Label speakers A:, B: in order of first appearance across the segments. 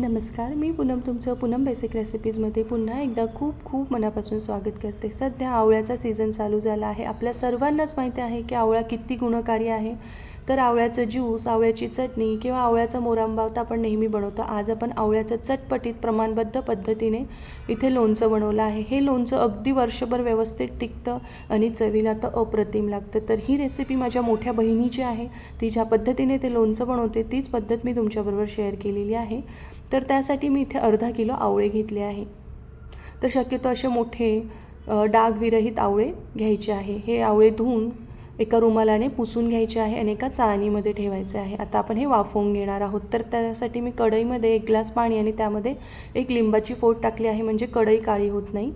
A: नमस्कार मी पूनम तुमचं पूनम बेसिक रेसिपीजमध्ये पुन्हा एकदा खूप खूप मनापासून स्वागत करते. सध्या आवळ्याचा सीझन चालू झाला आहे. आपल्या सर्वांनाच माहिती आहे की आवळा किती गुणकारी आहे. तर आवळ्याचं ज्यूस आवळ्याची चटणी किंवा आवळ्याचा मोरांबा तर आपण नेहमी बनवतो. आज आपण आवळ्याचं चटपटीत प्रमाणबद्ध पद्धतीने इथे लोणचं बनवलं आहे. हे लोणचं अगदी वर्षभर व्यवस्थित टिकतं आणि चवीला तर अप्रतिम लागतं. तर ही रेसिपी माझ्या मोठ्या बहिणीची आहे. ती ज्या पद्धतीने ते लोणचं बनवते तीच पद्धत मी तुमच्याबरोबर शेअर केलेली आहे. तर त्यासाठी मी इथे अर्धा किलो आवळे घेतले आहे. तर शक्यतो असे मोठे डाग डागविरहित आवळे घ्यायचे आहे. हे आवळे धुवून एका रुमालाने पुसून घ्यायचे आहे आणि एका चाळणीमध्ये ठेवायचे आहे. आता आपण हे वाफवून घेणार आहोत. तर त्यासाठी मी कढईमध्ये एक ग्लास पाणी आणि त्यामध्ये एक लिंबाची फोड टाकली आहे. म्हणजे कढई काळी होत नाही.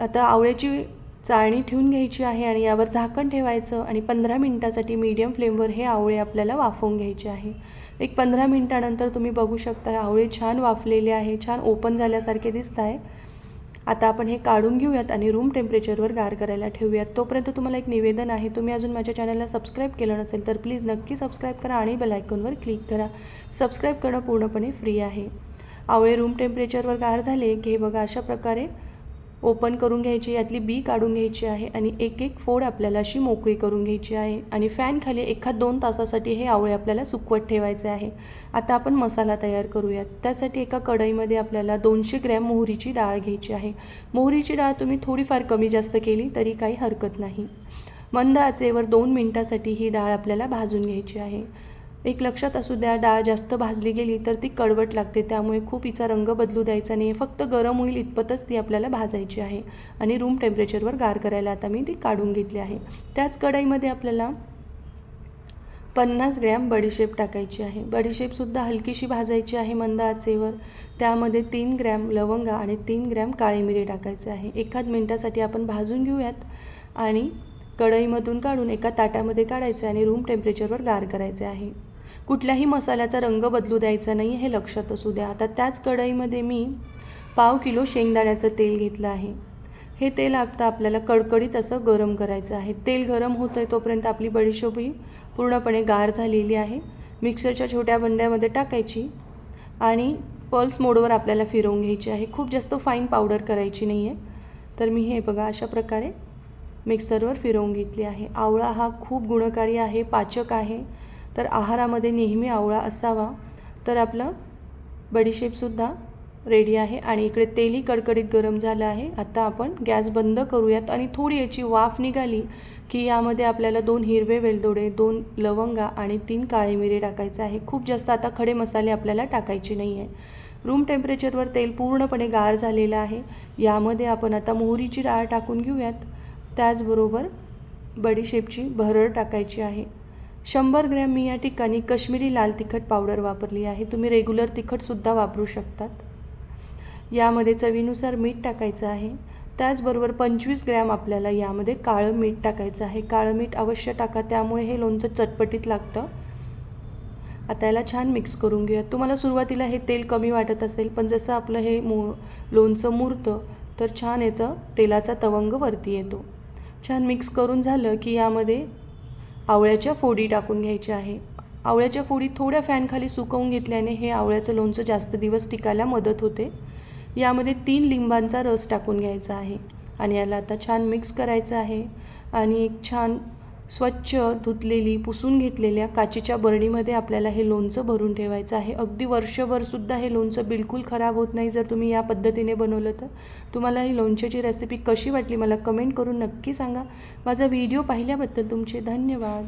A: आता आवळ्याची चाळणी ठेवून घ्यायची आहे आणि यावर झाकण ठेवायचं आणि पंधरा मिनटासाठी मीडियम फ्लेमवर हे आवळे आपल्याला वाफवून घ्यायचे आहे. एक पंधरा मिनटानंतर तुम्ही बघू शकता आवळे छान वाफलेले आहे छान ओपन झाल्यासारखे दिसत आहे आता आपण हे काढून घेऊयात आणि रूम टेम्परेचरवर गार करायला ठेवूयात. तोपर्यंत तुम्हाला एक निवेदन आहे तुम्ही अजून माझ्या चॅनलला सबस्क्राईब केलं नसेल तर प्लीज नक्की सबस्क्राईब करा आणि बेलायकॉनवर क्लिक करा. सबस्क्राईब करणं पूर्णपणे फ्री आहे. आवळे रूम टेम्परेचरवर गार झाले घे बघा अशा प्रकारे ओपन करून घ्यायची यातली बी काढून घ्यायची आहे आणि एक एक फोड आपल्याला अशी मोकळी करून घ्यायची आहे आणि फॅनखाली एखाद दोन तासासाठी हे आवळे आपल्याला सुकवत ठेवायचे आहे. आता आपण मसाला तयार करूयात. त्यासाठी एका कढईमध्ये आपल्याला दोनशे ग्रॅम मोहरीची डाळ घ्यायची आहे. मोहरीची डाळ तुम्ही थोडीफार कमी जास्त केली तरी काही हरकत नाही. मंद आचेवर दोन मिनटासाठी ही डाळ आपल्याला भाजून घ्यायची आहे. एक लक्षात असू द्या डाळ जास्त भाजली गेली तर ती कडवट लागते. त्यामुळे खूप हिचा रंग बदलू द्यायचा नाही फक्त गरम होईल इतपतच ती आपल्याला भाजायची आहे आणि रूम टेम्परेचरवर गार करायला आता मी ती काढून घेतली आहे. त्याच कढईमध्ये आपल्याला पन्नास ग्रॅम बडीशेप टाकायची आहे. बडीशेपसुद्धा हलकीशी भाजायची आहे मंद आचेवर. त्यामध्ये तीन ग्रॅम लवंगा आणि तीन ग्रॅम काळी मिरी टाकायचे आहे. एखाद मिनटासाठी आपण भाजून घेऊयात आणि कढईमधून काढून एका ताटामध्ये काढायचे आणि रूम टेम्परेचरवर गार करायचे आहे. कुठल्याही मसाल्याचा रंग बदलू द्यायचा नाही हे लक्षात असू द्या. आता त्याच कढईमध्ये मी पाव किलो शेंगदाण्याचं तेल घेतलं आहे. हे तेल आता आपल्याला कडकडीत असं गरम करायचं आहे. तेल गरम होतं आहे तोपर्यंत आपली बडीशोप ही पूर्णपणे गार झालेली आहे. मिक्सरच्या छोट्या बंड्यामध्ये टाकायची आणि पल्स मोडवर आपल्याला फिरवून घ्यायची आहे. खूप जास्त फाईन पावडर करायची नाही आहे तर मी हे बघा अशा प्रकारे मिक्सरवर फिरवून घेतली आहे. आवळा हा खूप गुणकारी आहे पाचक आहे. तर आहारामध्ये नेहमी आवळा असावा. तर आपलं बडीशेपसुद्धा रेडी आहे. आणि इकडे तेलही कडकडीत गरम झालं आहे. आता आपण गॅस बंद करूयात. आणि थोडी याची वाफ निघाली की यामध्ये आपल्याला दोन हिरवे वेलदोडे दोन लवंगा आणि तीन काळे मिरे टाकायचे आहे. खूप जास्त आता खडे मसाले आपल्याला टाकायचे नाही आहे रूम टेम्परेचरवर तेल पूर्णपणे गार झालेलं आहे. यामध्ये आपण आता मोहरीची डाळ टाकून घेऊयात. त्याचबरोबर बडीशेपची भरड टाकायची आहे. शंभर ग्रॅम मी या ठिकाणी कश्मीरी लाल तिखट पावडर वापरली आहे. तुम्ही रेग्युलर तिखटसुद्धा वापरू शकतात. यामध्ये चवीनुसार मीठ टाकायचं आहे. त्याचबरोबर पंचवीस ग्रॅम आपल्याला यामध्ये काळं मीठ टाकायचं आहे. काळं मीठ अवश्य टाका त्यामुळे हे लोणचं चटपटीत लागतं. आता याला छान मिक्स करून घेऊया. तुम्हाला सुरुवातीला हे तेल कमी वाटत असेल पण जसं आपलं हे मो लोणचं मुरतं तर छान याचं तेलाचा तवंग वरती येतो. छान मिक्स करून झालं की यामध्ये आवळ्याच्या फोडी टाकून घ्यायच्या आहे. आवळ्याच्या फोडी थोड्या फॅनखाली सुकवून घेतल्याने हे आवळ्याचं लोणचं जास्त दिवस टिकायला मदत होते. यामध्ये तीन लिंबांचा रस टाकून घ्यायचा आहे आणि याला आता छान मिक्स करायचं आहे. आणि एक छान स्वच्छ धुतलेली पुसून घेतलेल्या काचेच्या बरणीमध्ये आपल्याला हे लोणचं भरून ठेवायचं आहे. अगदी वर्षभरसुद्धा हे लोणचं बिलकुल खराब होत नाही जर तुम्ही या पद्धतीने बनवलं तर. तुम्हाला ही लोणच्याची रेसिपी कशी वाटली मला कमेंट करून नक्की सांगा. माझा व्हिडिओ पाहिल्याबद्दल तुमचे धन्यवाद.